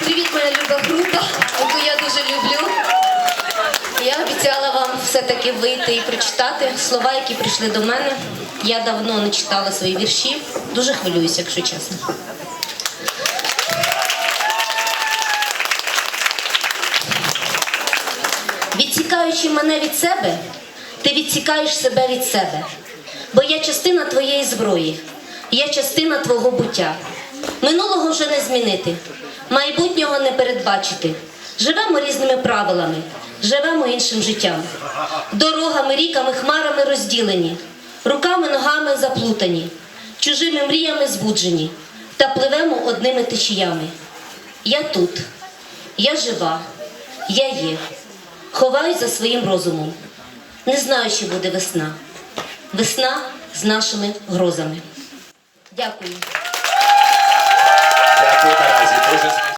Привіт, моя люба група, яку я дуже люблю. Я обіцяла вам все-таки вийти і прочитати слова, які прийшли до мене. Я давно не читала свої вірші. Дуже хвилююся, якщо чесно. Відсікаючи мене від себе, ти відсікаєш себе від себе. Бо я частина твоєї зброї, я частина твого буття. Минулого вже не змінити, майбутнього не передбачити. Живемо різними правилами, живемо іншим життям. Дорогами, ріками, хмарами розділені, руками, ногами заплутані, чужими мріями збуджені, та пливемо одними течіями. Я тут, я жива, я є, ховаюсь за своїм розумом. Не знаю, що буде весна. Весна з нашими грозами. Дякую.